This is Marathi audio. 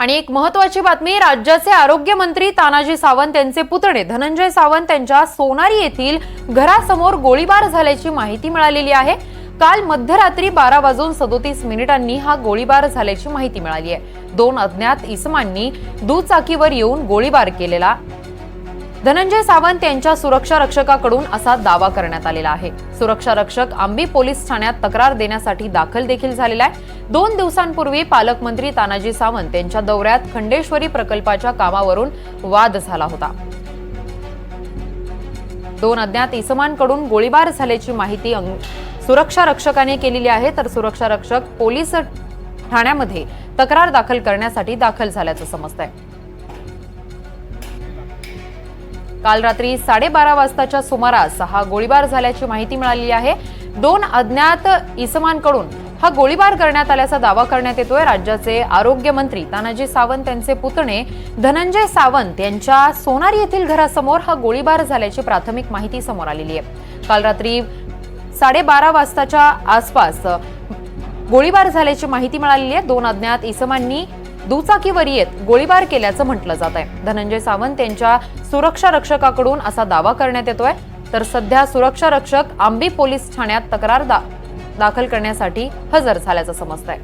आणि एक महत्वाची बातमी राज्याचे आरोग्य मंत्री तानाजी सावंत यांचे पुतणे. धनंजय सावंत यांच्या सोनारी येथील घरासमोर गोळीबार झाल्याची माहिती मिळालेली आहे. काल मध्यरात्री बारा वाजून सदोतीस मिनिटांनी हा गोळीबार झाल्याची माहिती मिळाली आहे. दोन अज्ञात इसमांनी दुचाकीवर येऊन गोळीबार केलेला धनंजय सावंत यांच्या सुरक्षा रक्षकाकडून असा दावा करण्यात आलेला आहे. सुरक्षा रक्षक आंबी पोलीस ठाण्यात तक्रार देण्यासाठी दाखल देखील झालेला आहे. दोन दिवसांपूर्वी पालकमंत्री तानाजी सावंत यांच्या दौऱ्यात खंडेश्वरी प्रकल्पाच्या कामावरून वाद झाला होता. दोन अज्ञात इसमांकडून गोळीबार झाल्याची माहिती सुरक्षा रक्षकाने केलेली आहे. तर सुरक्षा रक्षक पोलीस ठाण्यामध्ये तक्रार दाखल करण्यासाठी दाखल झाल्याचं समजत आहे काल रात्री साडेबारा वाजताच्या सुमारास हा गोळीबार झाल्याची माहिती मिळाली आहे. दोन अज्ञात इसमांकडून हा गोळीबार करण्यात आल्याचा दावा करण्यात येतोय. राज्याचे आरोग्य मंत्री तानाजी सावंत यांचे पुतणे धनंजय सावंत यांच्या सोनारी येथील घरासमोर हा गोळीबार झाल्याची प्राथमिक माहिती समोर आलेली आहे. काल रात्री साडेबारा वाजताच्या आसपास गोळीबार झाल्याची माहिती मिळालेली आहे. दोन अज्ञात इसमांनी दुचाकीवर येत गोळीबार केल्याचं म्हटलं जात आहे. धनंजय सावंत यांच्या सुरक्षा रक्षकाकडून असा दावा करण्यात येतोय. तर सध्या सुरक्षा रक्षक आंबी पोलीस ठाण्यात तक्रार दा- दाखल करण्यासाठी हजर झाल्याचं समजतंय.